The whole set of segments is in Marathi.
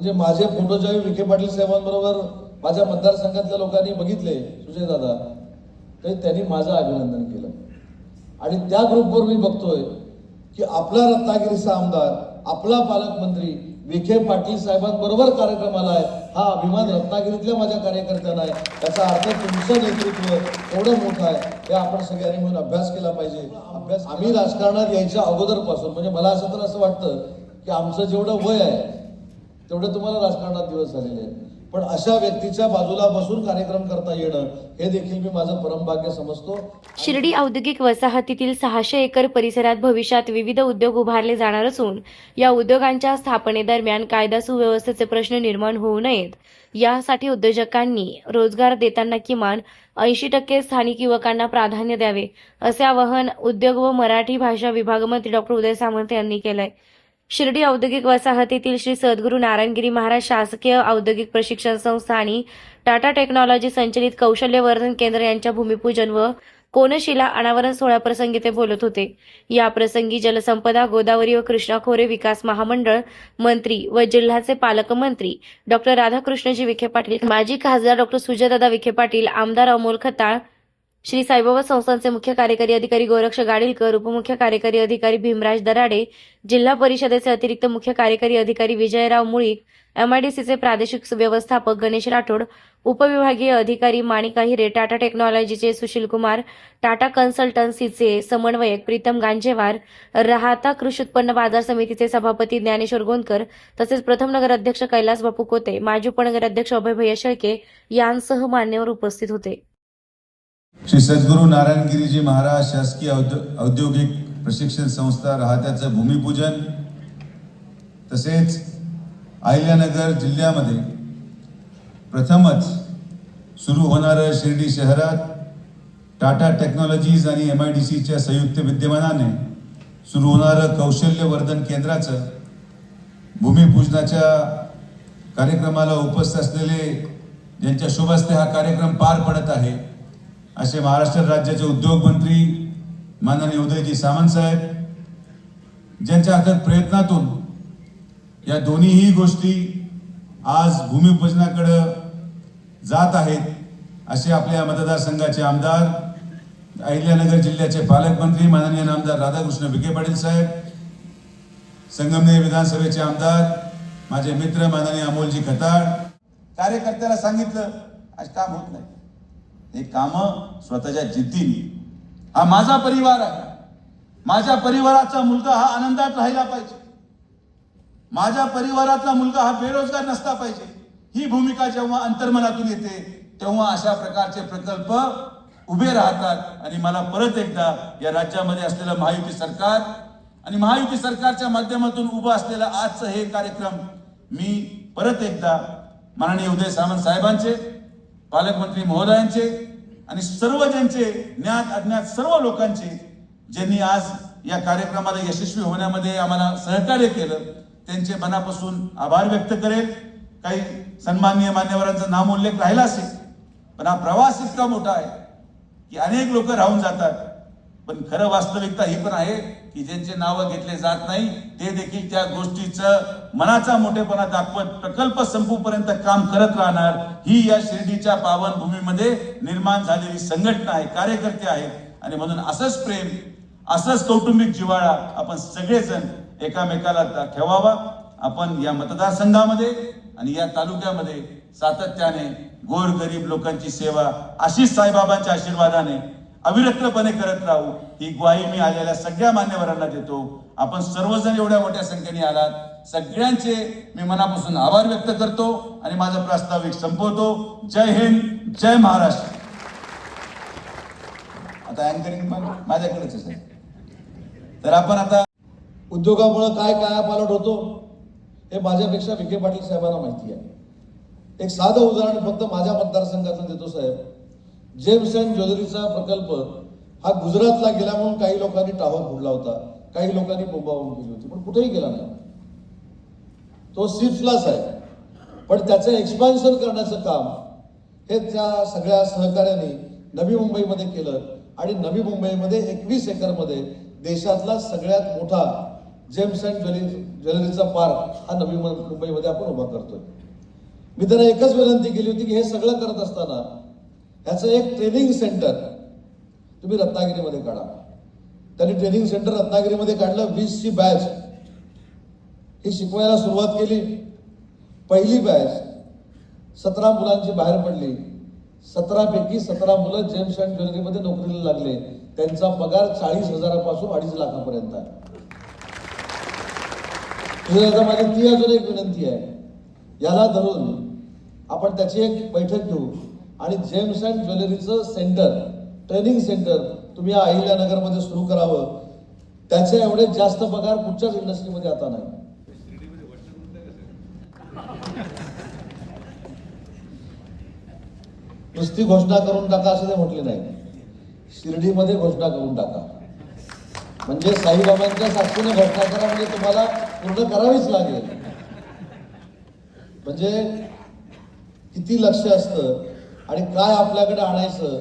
म्हणजे माझे फोटो ज्यावेळी विखे पाटील साहेबांबरोबर माझ्या मतदारसंघातल्या लोकांनी बघितले सुजय दादा तर त्यांनी माझं अभिनंदन केलं. आणि त्या ग्रुपवर मी बघतोय की आपला रत्नागिरीचा आमदार आपला पालकमंत्री विखे पाटील साहेबांबरोबर कार्यक्रमाला आहे. हा अभिमान रत्नागिरीतल्या माझ्या कार्यकर्त्यांना आहे. त्याचा अर्थ तुमचं नेतृत्व एवढं मोठं आहे. हे आपण सगळ्यांनी म्हणून अभ्यास केला पाहिजे. अभ्यास आम्ही राजकारणात यायच्या अगोदरपासून म्हणजे मला असं तर असं वाटतं की आमचं जेवढं वय आहे तेवढे तुम्हाला राजकारणात दिवस झालेले आहेत. पण अशा व्यक्तीच्या बाजूला बसून कार्यक्रम करता येणं हे देखील मी माझं परमभाग्य समजतो. शिर्डी औद्योगिक वसाहतीतील सहाशे एकर परिसरात भविष्यात विविध उद्योग उभारले जाणार असून या उद्योगांच्या स्थापनेदरम्यान कायदा सुव्यवस्थेचे प्रश्न निर्माण होऊ नयेत. यासाठी उद्योजकांनी रोजगार देताना किमान ऐंशी टक्के स्थानिक युवकांना प्राधान्य द्यावे असे आवाहन उद्योग व मराठी भाषा विभाग मंत्री डॉक्टर उदय सामंत यांनी केलंय. शिर्डी औद्योगिक वसाहतीतील श्री सद्गुरू नारायणगिरी महाराज शासकीय औद्योगिक प्रशिक्षण संस्था आणि टाटा टेक्नॉलॉजी संचलित कौशल्यवर्धन केंद्र यांच्या भूमिपूजन व कोनशिला अनावरण सोहळ्याप्रसंगी ते बोलत होते. या प्रसंगी जलसंपदा गोदावरी व कृष्णा खोरे विकास महामंडळ मंत्री व जिल्ह्याचे पालकमंत्री डॉक्टर राधाकृष्णजी विखे पाटील माजी खासदार डॉक्टर सुजयदादा विखे पाटील आमदार अमोल खताळ श्री साईबाबा संस्थांचे मुख्य कार्यकारी अधिकारी गोरक्ष गाडीलकर उपमुख्य कार्यकारी अधिकारी भीमराज दराडे जिल्हा परिषदेचे अतिरिक्त मुख्य कार्यकारी अधिकारी विजयराव मुळीक एमआयडीसीचे प्रादेशिक व्यवस्थापक गणेश राठोड उपविभागीय अधिकारी माणिका हिरे टाटा टेक्नॉलॉजीचे सुशील कुमार टाटा कन्सल्टन्सीचे समन्वयक प्रीतम गांजेवार राहता कृषी उत्पन्न बाजार समितीचे सभापती ज्ञानेश्वर गोंदकर तसेच प्रथम नगर अध्यक्ष कैलास बापू कोते माजी उपनगर अध्यक्ष अभय भैया शेळके यांसह मान्यवर उपस्थित होते. श्री सद्गुरू नारायणगिरीजी महाराज शासकीय औद्योगिक प्रशिक्षण संस्था राहत्याचं भूमिपूजन. तसेच अहिल्यानगर जिल्ह्यामध्ये प्रथमच सुरू होणारं शिर्डी शहरात टाटा टेक्नॉलॉजीज आणि एम आय डी सीच्या संयुक्त विद्यमानाने सुरू होणारं कौशल्यवर्धन केंद्राचं भूमिपूजनाच्या कार्यक्रमाला उपस्थित असलेले ज्यांच्या शुभ हस्ते हा कार्यक्रम पार पडत आहे असे महाराष्ट्र राज्याचे उद्योगमंत्री माननीय उदयजी सामंत साहेब ज्यांच्या अथक प्रयत्नातून या दोन्हीही गोष्टी आज भूमिपूजनाकडं जात आहेत असे आपल्या मतदारसंघाचे आमदार अहिल्यानगर जिल्ह्याचे पालकमंत्री माननीय आमदार राधाकृष्ण विखे पाटील साहेब संगमनेर विधानसभेचे आमदार माझे मित्र माननीय अमोलजी खताळ कार्यकर्त्याला सांगितलं आज काम होत नाही. हे काम स्वतःच्या जिद्दीने. हा माझा परिवार आहे. माझ्या परिवाराचा मुलगा हा आनंदात राहिला पाहिजे. माझ्या परिवारातला मुलगा हा बेरोजगार नसला पाहिजे. ही भूमिका जेव्हा अंतर्मनातून येते तेव्हा अशा प्रकारचे प्रकल्प उभे राहतात. आणि मला परत एकदा या राज्यामध्ये असलेलं महायुती सरकार आणि महायुती सरकारच्या माध्यमातून उभं असलेलं आजचं हे कार्यक्रम मी परत एकदा माननीय उदय सामंत साहेबांचे पालकमंत्री महोदयांचे आणि सर्व ज्यांचे ज्ञात अज्ञात सर्व लोकांचे ज्यांनी आज या कार्यक्रमाला यशस्वी होण्यामध्ये आम्हाला सहकार्य केलं त्यांचे मनापासून आभार व्यक्त करेल. काही सन्माननीय मान्यवरांचा नामोल्लेख राहिला असेल पण हा प्रवास इतका मोठा आहे की अनेक लोक राहून जातात. पण खरं वास्तविकता ही पण आहे. की ज्यांचे नावं घेतले जात नाही ते देखील त्या गोष्टीचं मनाचा मोठेपणा दाखवत प्रकल्प संपूपर्यंत काम करत राहणार ही या शिर्डीच्या पावनभूमीमध्ये निर्माण झालेली संघटना आहे कार्यकर्ते आहेत. आणि म्हणून असंच प्रेम असंच कौटुंबिक जिव्हाळा आपण सगळेजण एकामेकाला दा- ठेवावा. आपण या मतदारसंघामध्ये आणि या तालुक्यामध्ये सातत्याने गोर गरीब लोकांची सेवा अशीच साईबाबांच्या आशीर्वादाने अविरत्रपणे करत राहू. ही ग्वाही मी आलेल्या सगळ्या मान्यवरांना देतो. आपण सर्वजण एवढ्या मोठ्या संख्येने आलात. सगळ्यांचे मी मनापासून आभार व्यक्त करतो आणि माझा प्रास्ताविक संपवतो. जय हिंद जय महाराष्ट्र. आता अँकरिंग पण माझ्याकडेच आहे तर आपण आता उद्योगामुळे काय काय पालट होतो हे माझ्यापेक्षा विखे पाटील साहेबांना माहिती आहे. एक साधं उदाहरण फक्त माझ्या मतदारसंघाचं देतो साहेब. जेम्स अँड ज्वेलरीचा प्रकल्प हा गुजरातला गेला म्हणून काही लोकांनी टावर फोडला होता. काही लोकांनी बोंबावून केली होती पण कुठेही गेला नाही. तो सिप्सलाच आहे. पण त्याचं एक्सपान्शन करण्याचं काम हे त्या सगळ्या सहकार्याने नवी मुंबईमध्ये केलं आणि नवी मुंबईमध्ये एकवीस एकरमध्ये देशातला सगळ्यात मोठा जेम्स अँड ज्वेलरी ज्वेलरीचा पार्क हा नवी मुंबईमध्ये आपण उभा करतोय. मी त्यांना एकच विनंती केली होती की हे सगळं करत असताना ह्याचं एक ट्रेनिंग सेंटर तुम्ही रत्नागिरीमध्ये काढा. त्यांनी ट्रेनिंग सेंटर रत्नागिरीमध्ये काढलं वीसची बॅच ही शिकवायला सुरुवात केली. पहिली बॅच सतरा मुलांची बाहेर पडली. सतरापैकी सतरा मुलं जेम्स अँड ज्वेलरीमध्ये नोकरीला लागले. त्यांचा पगार चाळीस हजारापासून अडीच लाखापर्यंत आहे. आता माझी ती अजून एक विनंती आहे. याला धरून आपण त्याची एक बैठक घेऊ. आणि जेम्स अँड ज्वेलरीचं सेंटर ट्रेनिंग सेंटर तुम्ही या अहिल्यानगरमध्ये सुरू करावं. त्याचे एवढे जास्त पगार कुठच्याच इंडस्ट्रीमध्ये आता नाही. नुसती घोषणा करून टाका असं ते म्हटले नाही. शिर्डीमध्ये घोषणा करून टाका. म्हणजे साईबाबांच्या साक्षीने घोषणा करा म्हणजे तुम्हाला पूर्ण करावीच लागेल. म्हणजे किती लक्ष असतं आणि काय आपल्याकडे आणायचं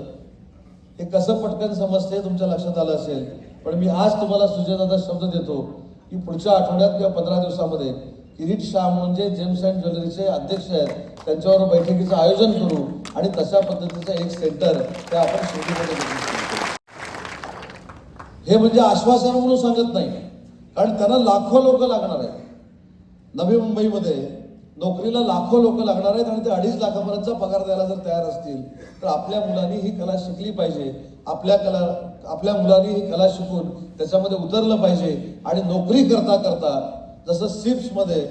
हे कसं पटकन समजते हे तुमच्या लक्षात आलं असेल. पण मी आज तुम्हाला सुजयदादा शब्द देतो की पुढच्या आठवड्यात किंवा पंधरा दिवसामध्ये किरीट शाह म्हणून जे जेम्स अँड ज्वेलरीचे अध्यक्ष आहेत त्यांच्यावर बैठकीचं आयोजन करू आणि तशा पद्धतीचं एक सेंटर ते आपण शिर्डीमध्ये हे म्हणजे आश्वासन म्हणून सांगत नाही कारण त्यांना लाखो लोक लागणार आहेत. नवी मुंबईमध्ये नोकरीला लाखो लोक लागणार आहेत आणि ते अडीच लाखापर्यंतचा पगार द्यायला जर तयार असतील तर आपल्या मुलांनी ही कला शिकली पाहिजे. आपल्या कला आपल्या मुलांनी ही कला शिकून त्याच्यामध्ये उतरलं पाहिजे. आणि नोकरी करता करता जसं सिप्समध्ये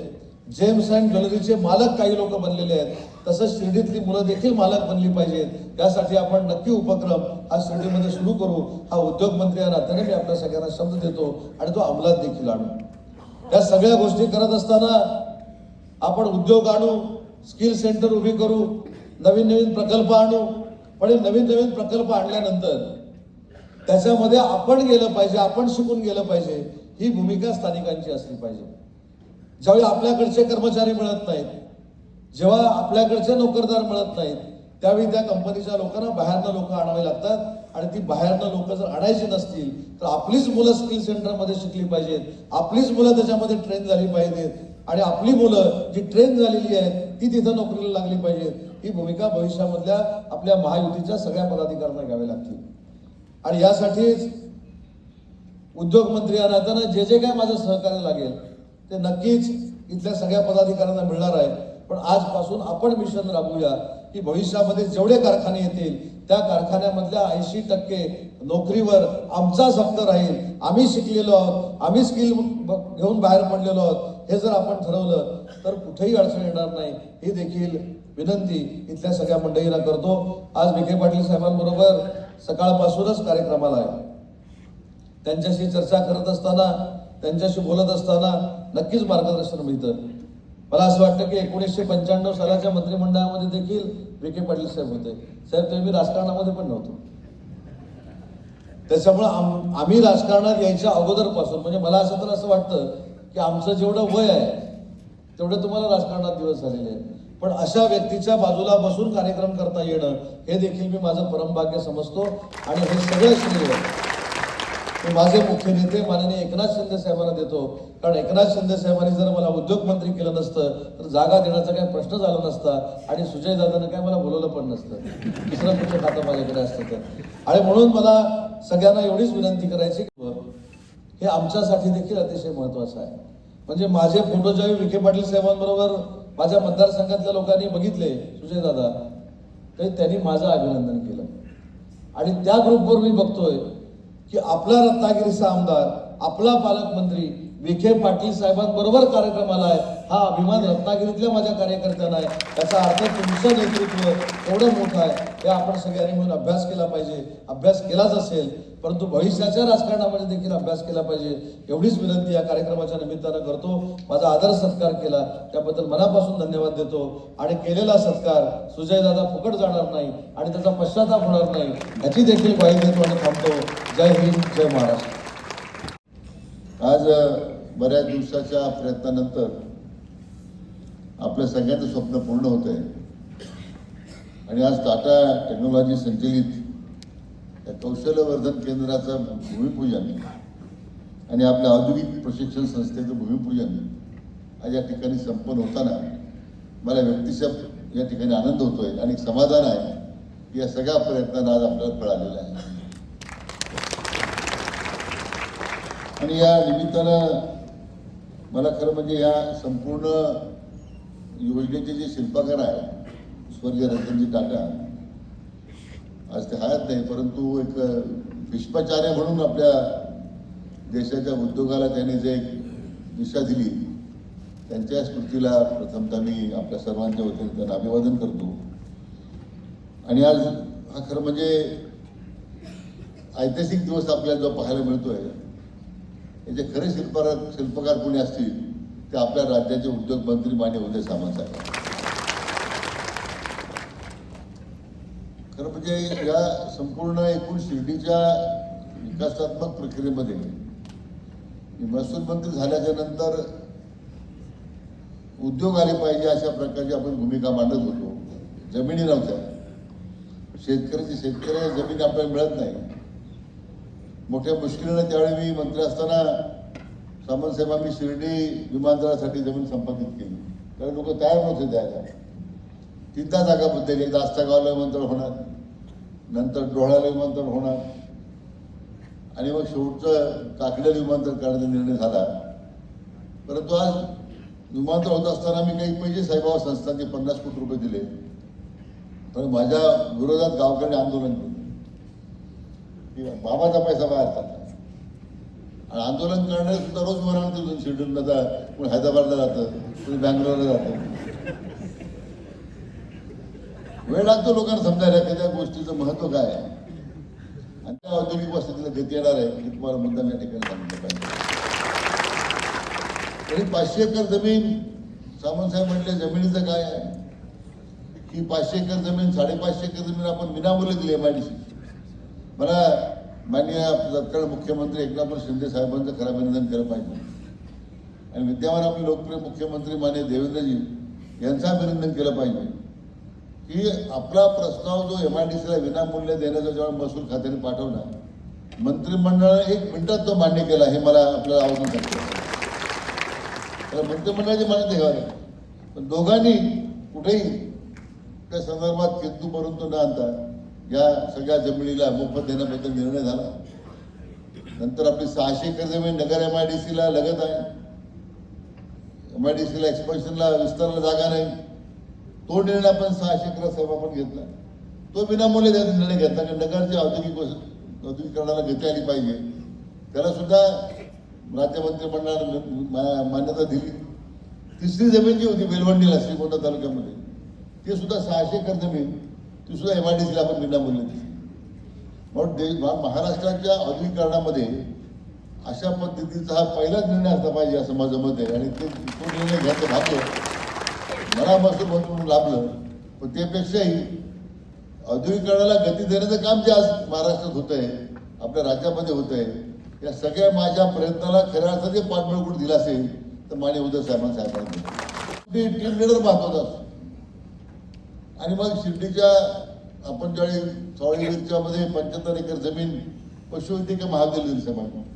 जेम्स अँड ज्वेलरीचे मालक काही लोक बनलेले आहेत तसं शिर्डीतली मुलं देखील मालक बनली पाहिजेत. यासाठी आपण नक्की उपक्रम हा शिर्डीमध्ये सुरू करू. हा उद्योग मंत्री या नात्याने मी आपल्या सगळ्यांना शब्द देतो आणि तो अंमलात देखील आणू. या सगळ्या गोष्टी करत असताना आपण उद्योग आणू स्किल सेंटर उभी करू नवीन नवीन प्रकल्प आणू. पण हे नवीन नवीन प्रकल्प आणल्यानंतर त्याच्यामध्ये आपण गेलं पाहिजे आपण शिकून गेलं पाहिजे ही भूमिका स्थानिकांची असली पाहिजे. ज्यावेळी आपल्याकडचे कर्मचारी मिळत नाहीत जेव्हा आपल्याकडचे नोकरदार मिळत नाहीत त्यावेळी त्या कंपनीच्या लोकांना बाहेरनं लोक आणावे लागतात. आणि ती बाहेरनं लोक जर आणायची नसतील तर आपलीच मुलं स्किल सेंटरमध्ये शिकली पाहिजेत. आपलीच मुलं त्याच्यामध्ये ट्रेन झाली पाहिजेत. आणि आपली मुलं जी ट्रेन झालेली आहेत ती तिथं नोकरीला लागली पाहिजेत ही भूमिका भविष्यामधल्या आपल्या महायुतीच्या सगळ्या पदाधिकाऱ्यांना घ्यावी लागतील आणि यासाठीच उद्योगमंत्री या नात्यानं जे जे काय माझं सहकार्य लागेल ते नक्कीच इथल्या सगळ्या पदाधिकाऱ्यांना मिळणार आहे. पण आजपासून आपण मिशन राबवूया की भविष्यामध्ये जेवढे कारखाने येतील त्या कारखान्यामधल्या ऐंशी टक्के नोकरीवर आमचाच हक्क राहील. आम्ही शिकलेलो आहोत आम्ही स्किल घेऊन बाहेर पडलेलो आहोत. हे जर आपण ठरवलं तर कुठेही अडचण येणार नाही. ही देखील विनंती इथल्या सगळ्या मंडळीला करतो. आज विखे पाटील साहेबांबरोबर सकाळपासूनच कार्यक्रमाला आहे. त्यांच्याशी चर्चा करत असताना त्यांच्याशी बोलत असताना नक्कीच मार्गदर्शन मिळतं. मला असं वाटतं की एकोणीसशे पंच्याण्णव सालाच्या मंत्रिमंडळामध्ये देखील विखे पाटील साहेब होते. साहेब तुम्ही मी राजकारणामध्ये पण नव्हतो. त्याच्यामुळं आम आम्ही राजकारणात यायच्या अगोदरपासून म्हणजे मला असं तर असं वाटतं की आमचं जेवढं वय आहे तेवढं तुम्हाला राजकारणात दिवस झालेले आहेत. पण अशा व्यक्तीच्या बाजूला बसून कार्यक्रम करता येणं हे देखील मी माझं परमभाग्य समजतो. आणि हे सगळं श्रेय मी माझे मुख्य नेते माननीय एकनाथ शिंदे साहेबांना देतो. कारण एकनाथ शिंदे साहेबांनी जर मला उद्योगमंत्री केलं नसतं तर जागा देण्याचा काही प्रश्न झाला नसता आणि सुजय दादानं काय मला बोलवलं पण नसतं. दुसरं कुठं खातं माझ्याकडे असतं तर. आणि म्हणून मला सगळ्यांना एवढीच विनंती करायची हे आमच्यासाठी देखील अतिशय महत्वाचं आहे. म्हणजे माझे फोटो ज्यावेळी विखे पाटील साहेबांबरोबर माझ्या मतदारसंघातल्या लोकांनी बघितले सुजय दादा. तरी त्यांनी माझं अभिनंदन केलं. आणि त्या ग्रुपवर मी बघतोय की आपला रत्नागिरीचा आमदार आपला पालकमंत्री विखे पाटील साहेबांबरोबर कार्यक्रमाला आहे. हा अभिमान रत्नागिरीतल्या माझ्या कार्यकर्त्यांना आहे. त्याचा अर्थ तुमचं नेतृत्व एवढं मोठं आहे. हे आपण सगळ्यांनी म्हणून अभ्यास केला पाहिजे. अभ्यास केलाच असेल परंतु भविष्याच्या राजकारणामध्ये देखील अभ्यास केला पाहिजे. एवढीच विनंती या कार्यक्रमाच्या निमित्तानं करतो. माझा आदर सत्कार केला. त्याबद्दल मनापासून धन्यवाद देतो. आणि केलेला सत्कार सुजयदादा फुकट जाणार नाही आणि त्याचा पश्चाताप होणार नाही. याची देखील ग्वाही देतो आणि थांबतो. जय हिंद जय महाराष्ट्र. आज बऱ्याच दिवसाच्या प्रयत्नानंतर आपल्या सगळ्यांचं स्वप्न पूर्ण होत आहे आणि आज टाटा टेक्नॉलॉजी संचलित या कौशल्यवर्धन केंद्राचं भूमिपूजन आणि आपल्या औद्योगिक प्रशिक्षण संस्थेचं भूमिपूजन आज या ठिकाणी संपन्न होताना मला व्यक्तिशः या ठिकाणी आनंद होतोय आणि समाधान आहे की या सगळ्या प्रयत्नांना आज आपल्याला फळ आलेलं आहे. आणि या निमित्तानं मला खरं म्हणजे या संपूर्ण योजनेचे जे शिल्पकार आहे स्वर्गीय रतनजी टाटा आज ते हयात नाही परंतु एक विश्वाचार्य म्हणून आपल्या देशाच्या उद्योगाला त्यांनी जे एक दिशा दिली त्यांच्या स्मृतीला प्रथमतः मी आपल्या सर्वांच्या वतीने त्यांना अभिवादन करतो. आणि आज हा खरं म्हणजे ऐतिहासिक दिवस आपल्याला जो पाहायला मिळतोय याचे खरे शिल्प शिल्पकार कोणी असतील ते आपल्या राज्याचे उद्योगमंत्री मान्य उदय सामंत साहेब. खरं म्हणजे या संपूर्ण एकूण शिर्डीच्या विकासात्मक प्रक्रियेमध्ये महसूल मंत्री झाल्याच्यानंतर उद्योग आले पाहिजे अशा प्रकारची आपण भूमिका मांडत होतो. जमिनी नव्हत्या. शेतकऱ्याची शेतकऱ्या जमीन आपल्याला मिळत नाही. मोठ्या मुश्किलीनं त्यावेळी मी मंत्री असताना सामंत मी शिर्डी विमानतळासाठी जमीन संपादित केली. त्यावेळी लोक तयार नव्हते द्यायला तीनदा जागा बदलली. एकदा आस्थागावला विमानतळ होणार. नंतर डोळ्याला विमानतळ होणार. आणि मग शेवटचं काकड्याला विमानतळ काढण्याचा निर्णय झाला. परंतु आज विमानतळ होत असताना मी काही पैसे साईबाबा संस्थांचे पन्नास कोटी रुपये दिले. पण माझ्या विरोधात गावकडे आंदोलन केलं. की बाबाचा पैसा बाहेर टाका आणि आंदोलन करणारे सुद्धा रोज मरण तिथून शिर्डीला जा कोणी हैदराबादला जातं कोणी बँगलोरला जातं. वेळ लागतो लोकांना समजायला की त्या गोष्टीचं महत्त्व काय आहे. आणि त्या औद्योगिक वस्तीला गती येणार आहे की तुम्हाला मुद्दा या ठिकाणी सांगितलं पाहिजे. तरी पाचशे एकर जमीन सामंत साहेब म्हटले जमिनीचं काय आहे? की पाचशे एकर जमीन साडेपाचशे एकर जमीन आपण विनामूल्य दिली एम आय डी सी मला माननीय तत्काळ मुख्यमंत्री एकनाथ शिंदे साहेबांचं खरं अभिनंदन केलं पाहिजे. आणि विद्यमान आपले लोकप्रिय मुख्यमंत्री माननीय देवेंद्रजी यांचं अभिनंदन केलं पाहिजे. की आपला प्रस्ताव जो एम आय डी सीला विनामूल्य देण्याचा जेव्हा महसूल खात्याने पाठवला मंत्रिमंडळाने एक मिनिटात तो मान्य केला हे मला आपल्याला आवडून सांगतो. तर मंत्रिमंडळाची मान्यता घ्यावी पण दोघांनी कुठेही त्या संदर्भात किंतू परंतु न आणता या सगळ्या जमिनीला मोफत देण्याबद्दल निर्णय झाला. नंतर आपली सहाशे एकर जमीन नगर एम आय डी सीला लगत आहे. एम आय डी सीला एक्सपान्शनला विस्ताराला जागा नाही. तो निर्णय आपण सहाशे एकर साहेब आपण घेतला. तो विनामूल्य त्याचा निर्णय घेतला कारण नगरच्या औद्योगिक औद्योगिकरणाला घेता आली पाहिजे. त्याला सुद्धा राज्य मंत्रिमंडळाने मान्यता दिली. तिसरी जमीन जी होती बेलवंडीला श्रीगोंदा तालुक्यामध्ये ती सुद्धा सहाशे एकर जमीन ती सुद्धा एम आय डी सीला आपण विनामूल्य होती म्हणून देश महाराष्ट्राच्या औद्योगिकरणामध्ये अशा पद्धतीचा हा पहिलाच निर्णय असला पाहिजे असं माझं मत आहे आणि ते तो निर्णय घ्यायचं भाग्य मनापासून म्हणून लाभलं. पण त्यापेक्षाही औद्योगिकरणाला गती देण्याचं काम जे आज महाराष्ट्रात होत आहे आपल्या राज्यामध्ये होत आहे या सगळ्या माझ्या प्रयत्नाला खऱ्या अर्थाने पाठबळ कुठं दिला असेल तर माने उदय साहेबांनी साहेबांनी टीम लिडर महत्त्वाचा असतो आणि मग शिर्डीच्या आपण ज्यावेळी सावळीच्या पंच्याहत्तर एकर जमीन पशुवैद्यकीय महाविद्यालयीन दिली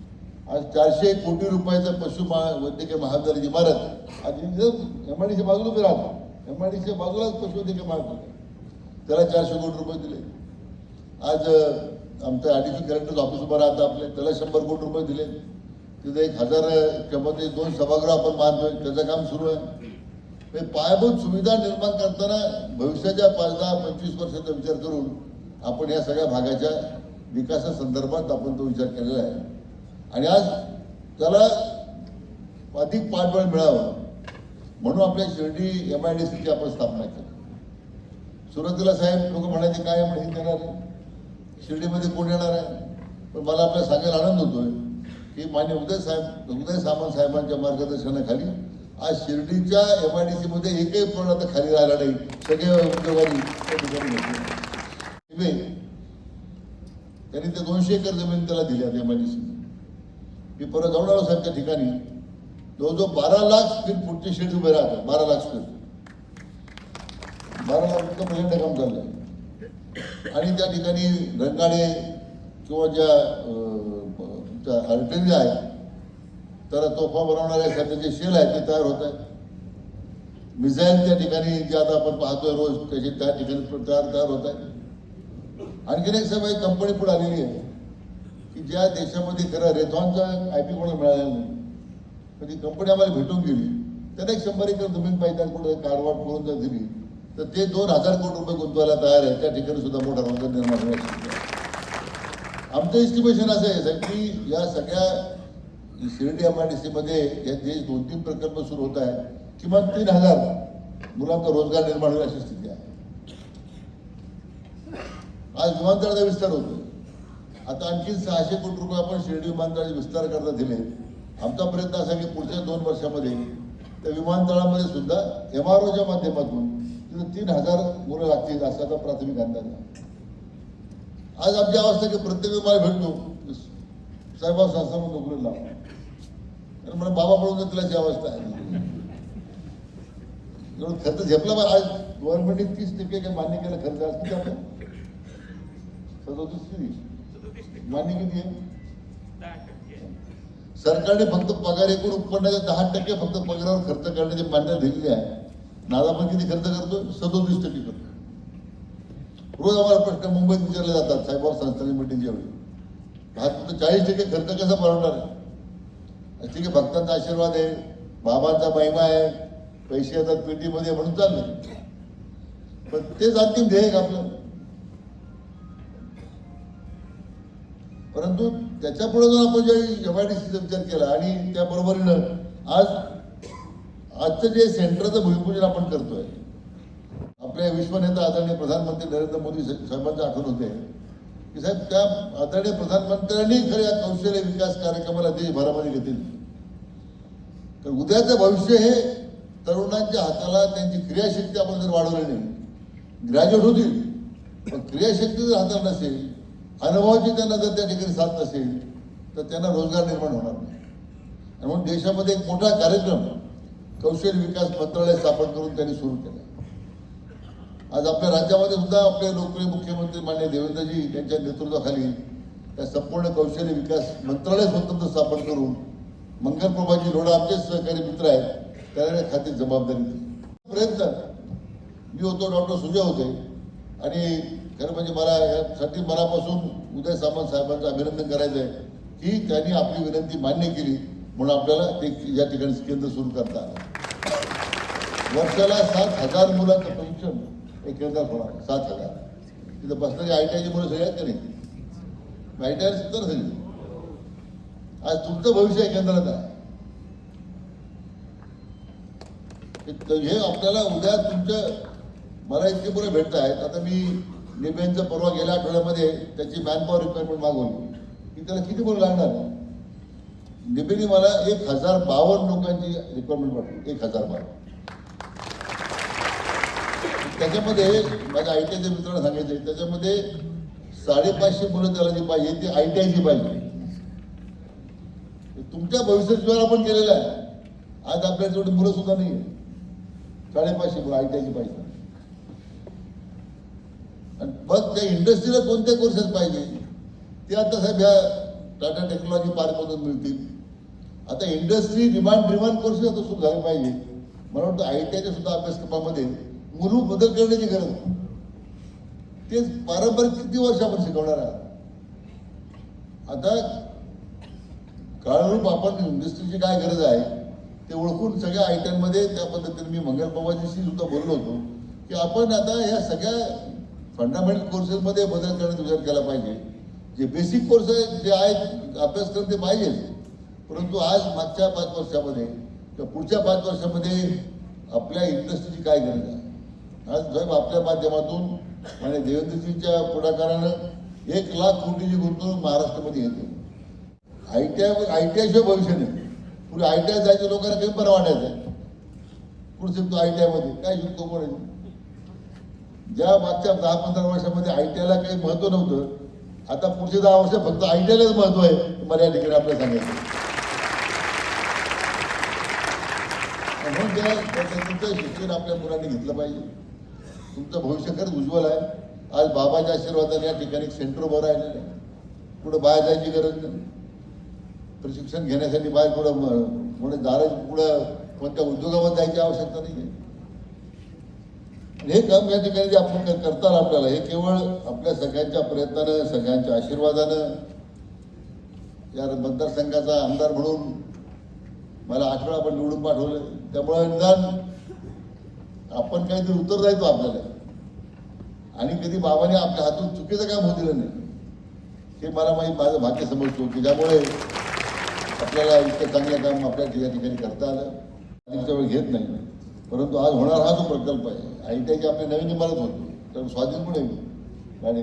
आज चारशे कोटी रुपयाचा पशु महा वैद्यकीय महाविद्यालय इमारत. आज एम आय डीच्या बाजूला उभी राहतो एम आय डीच्या बाजूलाच पशुवैद्यकीय महाविद्यालय. त्याला चारशे कोटी रुपये दिले. आज आमच्या आमचं ॲडिशनल कलेक्टर ऑफिस उभं राहतं आपले. त्याला शंभर कोटी रुपये दिले. तिथे एक हजार क्षमते दोन सभागृह आपण बांधतोय. त्याचं काम सुरू आहे. पायाभूत सुविधा निर्माण करताना भविष्याच्या पाच दहा पंचवीस वर्षाचा विचार करून आपण या सगळ्या भागाच्या विकासासंदर्भात आपण तो विचार केलेला आहे. आणि आज त्याला अधिक पाठबळ मिळावं म्हणून आपल्या शिर्डी एम आय डी सीची आपण स्थापना केली. सुरुवातीला साहेब लोक म्हणायचे काय म्हणे हे करणार आहे? शिर्डीमध्ये कोण येणार आहे? पण मला आपल्याला सांगायला आनंद होतोय की मान्य उदय साहेब उदय सामंत साहेबांच्या मार्गदर्शनाखाली आज शिर्डीच्या एम आय डी सीमध्ये एकही पण आता खाली राहिला नाही. सगळे उद्योगांनी त्या ठिकाणी घेतले. त्यांनी ते दोनशे एकर जमीन त्याला दिल्या एम आय डी सी मी परत जाऊन आलो साहेब त्या ठिकाणी. जवळजवळ बारा लाख स्क्वेअर फूटचे शेड उभे राहतात बारा लाख स्क्वेअर बारा लाख फूटचं पहिल्यांदा काम चाललंय. आणि त्या ठिकाणी रंगाडे किंवा ज्या अं, आर्टरी आहे तर तोफा बनवणारे सध्याचे शेल आहेत ते तयार होत आहेत मिझाईलच्या ठिकाणी जे आता आपण पाहतोय रोज त्याचे त्या ठिकाणी तयार तयार होत आहे. आणखीन एक सगळी कंपनी पुढे आलेली आहे की ज्या देशामध्ये खरं रेथॉनचा आय पी कोणाला मिळालेला नाही पण ती कंपनी आम्हाला भेटून गेली. त्याने एक शंभर एकर जमीन पाहिजे कुठे कारवाट करून जर दिली तर ते दोन हजार कोटी रुपये गुंतवायला तयार आहे. त्या ठिकाणी सुद्धा मोठा रोजगार निर्माण होण्याची आमचं एस्टिमेशन असं आहे साहेब की या सगळ्या शिर्डी एम आय डी सीमध्ये या जे दोन तीन प्रकल्प सुरू होत आहे किमान तीन हजार मुलांचा रोजगार निर्माण होईल अशी स्थिती आहे. आज विमानतळाचा विस्तार होतो आता आणखी सहाशे कोटी रुपये आपण शिर्डी विमानतळाचे विस्तार करता दिले. आमचा प्रयत्न असा की पुढच्या दोन वर्षामध्ये त्या विमानतळामध्ये सुद्धा एम आर ओच्या माध्यमातून तिथं तीन हजार मुलं लागतील असा आता प्राथमिक अंदाज आहे. आज आमची अवस्था की प्रत्येक विमान भेटतो. साहेबा संस्था म्हणून मला बाबा पडून तिला अवस्था आहे एवढं खर्च झेपला बा आज गव्हर्नमेंटने तीस टक्के काय मान्य केलं खर्च आज किती आपण सदोतीस किती मान्य किती आहे सरकारने फक्त पगार एकूण उत्पन्नाच्या दहा टक्के फक्त पगारावर खर्च करण्याची मान्यता दिलेली आहे नादा आपण किती खर्च करतो सदोतीस टक्के करतो रोज आम्हाला प्रश्न मुंबईत विचारले जातात साहेबाब संस्थांनी मिटिंगच्या वेळी हा चाळीस टक्के खर्च कसा भरवणार आहे ठीक आहे भक्तांचा आशीर्वाद आहे बाबांचा महिमा आहे पैसे येतात पेटीमध्ये म्हणून चाललं पण तेच अंतिम ध्येय का आपलं. परंतु त्याच्यापुढे जर आपण ज्यावेळी एमआयडीसीचा आय डी विचार केला आणि त्याबरोबरीनं आज आजचं जे सेंटरचं भूमिपूजन आपण करतोय आपल्या विश्वनेता आदरणीय प्रधानमंत्री नरेंद्र मोदी सा- साहेबांचं आठवण होते की साहेब त्या आदरणीय प्रधानमंत्र्यांनी खऱ्या कौशल्य विकास कार्यक्रमाला देशभरामध्ये घेतील तर उद्याचं भविष्य हे तरुणांच्या हाताला त्यांची क्रियाशक्ती आपण जर वाढवली नाही ग्रॅज्युएट होतील पण क्रियाशक्ती जर हाताला नसेल अनुभवाची त्यांना जर त्या ठिकाणी साथ नसेल तर त्यांना रोजगार निर्माण होणार नाही. आणि म्हणून देशामध्ये एक मोठा कार्यक्रम कौशल्य विकास मंत्रालय स्थापन करून त्यांनी सुरू केला आज आपल्या राज्यामध्ये सुद्धा आपले लोकप्रिय मुख्यमंत्री मान्य देवेंद्रजी यांच्या नेतृत्वाखाली त्या संपूर्ण कौशल्य विकास मंत्रालय स्वतंत्र स्थापन करून मंगलप्रभाजी लोढा आमचे सहकारी मित्र आहेत त्याने या खाती जबाबदारी दिली. प्रयत्न मी होतो डॉक्टर सुजय होते आणि खरं म्हणजे मला यासाठी मनापासून उदय सामंत साहेबांचं अभिनंदन करायचं आहे की त्यांनी आपली विनंती मान्य केली म्हणून आपल्याला ते या ठिकाणी केंद्र सुरू करता आलं. वर्षाला सात हजार मुलांचं प्रशिक्षण एक केंद्रात होणार सात हजार. तिथं बसणारी आय टी आयची मुलं सगळी आहेत का नाही? आय टी आय सुद्धा सगळी. आज तुमचं भविष्य आहे केंद्रात आहे. हे- आपल्याला उद्या तुमचं मला इतके पुढे भेटत आहेत. आता मी निबेंचं परवा गेल्या आठवड्यामध्ये त्याची मॅनपॉवर रिक्वायरमेंट मागवली. की त्याला किती मुलं लागणार? निबेने मला एक हजार बावन्न लोकांची रिक्वायरमेंट पाठवली एक हजार बावन्न. त्याच्यामध्ये माझ्या आय टी आयच्या मित्रांना सांगायचं त्याच्यामध्ये साडेपाचशे मुलं त्याला जी पाहिजे ती आय टी आयची पाहिजे. तुमच्या भविष्यात आपण केलेलं आहे. आज आपल्याकडे मुलं सुद्धा नाही आहे साडेपाचशे मुलं आय टी आयची पाहिजे. आणि मग त्या इंडस्ट्रीला कोणत्या कोर्सेस पाहिजे? ते आता साहेब ह्या टाटा टेक्नॉलॉजी पार्कमधून मिळतील. आता इंडस्ट्री डिमांड डिमांड कोर्सेस आता सुरू झाले पाहिजे. मला वाटतं आय टी आयच्या सुद्धा अभ्यासक्रमामध्ये गुरु बदल करण्याची गरज. आहे. ते पारंपरिक किती वर्ष आपण शिकवणार आहात? आता काळानुरूप आपण इंडस्ट्रीची काय गरज आहे ते ओळखून सगळ्या आय त्या पद्धतीने मी मंगल पवाजीशी सुद्धा बोललो होतो की आपण आता या सगळ्या फंडामेंटल कोर्सेसमध्ये बदल करण्याचा विचार केला पाहिजे. जे बेसिक कोर्स जे आहेत अभ्यासक्रम ते पाहिजेच. परंतु आज मागच्या पाच वर्षामध्ये किंवा पुढच्या पाच वर्षामध्ये आपल्या इंडस्ट्रीची काय गरज आहे? आज साहेब आपल्या माध्यमातून आणि देवेंद्रजीच्या पुढाकारानं एक लाख कोटीची गुंतवणूक महाराष्ट्रामध्ये येते. I T I I T आयशिवाय भविष्य नाही. पुढे आय टी आय जायच्या लोकांना काही बरं वाटायचं पुढे शिकतो आय टी आयमध्ये काय शिकतो कोण ज्या मागच्या दहा पंधरा वर्षामध्ये आय टी आयला काही महत्त्व नव्हतं आता पुढचे दहा वर्ष फक्त आय टी आयलाच महत्त्व आहे मला या ठिकाणी आपल्याला सांगायचं म्हणून त्या त्यांचं शिक्षण आपल्या मुलांनी घेतलं पाहिजे. तुमचं भविष्य खरंच उज्ज्वल आहे. आज बाबाच्या आशीर्वादाने या ठिकाणी सेंटर उभं राहिलेलं आहे. कुठं बाहेर जायची गरज नाही. प्रशिक्षण घेण्यासाठी बाहेर कुठं म- कोणी कुठं पुढं कोणत्या उद्योगामध्ये जायची आवश्यकता नाही आहे. हे काम या ठिकाणी जे आपण करताना आपल्याला हे केवळ आपल्या सगळ्यांच्या प्रयत्नानं सगळ्यांच्या आशीर्वादानं या मतदारसंघाचा आमदार म्हणून मला आठ वेळा आपण निवडून पाठवलं. त्यामुळे निदान आपण काहीतरी उत्तरदायित्व आपल्याला. आणि कधी बाबाने आपल्या हातून चुकीचं काम होऊ दिलं नाही. हे मला माहीत माझं भाग्य समजतो की ज्यामुळे आपल्याला इतकं चांगलं काम आपल्या या ठिकाणी करता आलं. आणि वेळ घेत नाही. परंतु आज होणार हा जो प्रकल्प आहे आय टी आयची आपली नवीन इमारत होती तर स्वाधीन पण आहे? गाडी.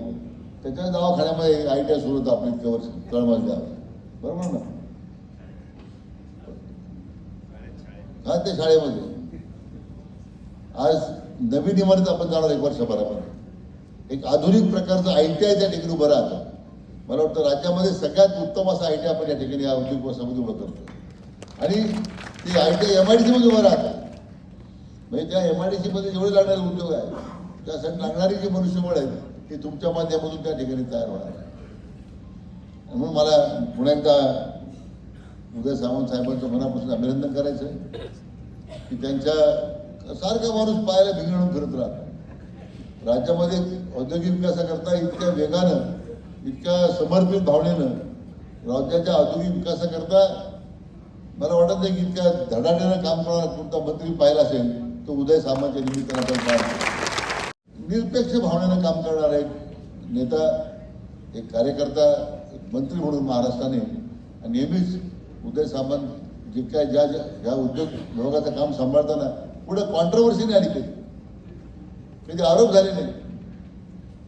त्याच्या दवाखान्यामध्ये आय टी आय सुरू होतं आपली इतक्या वर्ष तळमजल्या बरोबर ना? हा ते शाळेमध्ये. आज नवीन इमारत आपण जाणार एक वर्षभरामध्ये. एक आधुनिक प्रकारचं आय टी आय त्या ठिकाणी उभं राहतं. मला वाटतं राज्यामध्ये सगळ्यात उत्तम असं आय टी आय आपण या ठिकाणी या उद्योग वसाहतीमध्ये उभं करतो. आणि ते I T I M I D सीमध्ये उभं राहतं. म्हणजे त्या एम आय डी सीमध्ये जेवढे लागणारे उद्योग आहे त्यासाठी लागणारी जी मनुष्यबळ आहेत ते तुमच्या माध्यमातून त्या ठिकाणी तयार होणार आहे म्हणून मला पुन्हा एकदा उदय सावंत साहेबांचं मनापासून अभिनंदन करायचं आहे की त्यांच्या सारखा माणूस पायाला भिंगणून फिरत राहतो. राज्यामध्ये औद्योगिक विकासाकरता इतक्या वेगानं इतक्या समर्पित भावनेनं राज्याच्या औद्योगिक विकासाकरता मला वाटत नाही की इतक्या धडाड्यानं काम करणारा कोणता मंत्री पाहिला असेल तो उदय सामंतच्या निमित्तानं आपण निरपेक्ष भावनेनं काम करणारा एक नेता एक कार्यकर्ता एक मंत्री म्हणून महाराष्ट्राने आणि नेहमीच उदय सामंत जे काय ज्या ज्या ज्या उद्योग विभागाचं काम सांभाळताना पुढे कॉन्ट्रोवर्सीने नाही आली केली. कधी आरोप झाले नाही.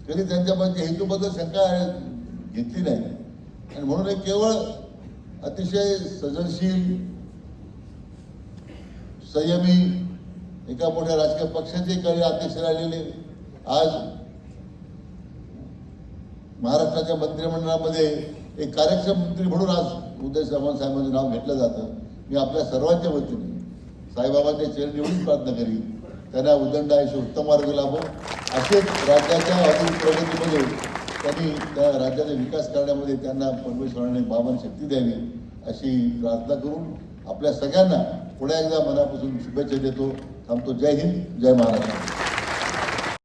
कधी त्यांच्यामध्ये हेतूबद्दल शंका घेतली नाही. आणि म्हणून हे केवळ अतिशय सजनशील संयमी एका मोठ्या राजकीय पक्षाचे काही अध्यक्ष राहिलेले आज महाराष्ट्राच्या मंत्रिमंडळामध्ये एक कार्यक्षम मंत्री म्हणून आज उदय सामंत साहेबांचं नाव घेतलं जातं. मी आपल्या सर्वांच्या वतीने साईबाबांच्या चरणी निवडून प्रार्थना करी त्यांना उदंड आयुष्य उत्तम मार्ग लाभो. असेच राज्याच्या अधिक प्रगतीमध्ये त्यांनी त्या राज्याचा विकास करण्यामध्ये त्यांना परमेश्वराने बाबांनी शक्ती द्यावी अशी प्रार्थना करून आपल्या सगळ्यांना पुन्हा एकदा मनापासून शुभेच्छा देतो. थांबतो. जय हिंद. जय महाराष्ट्र.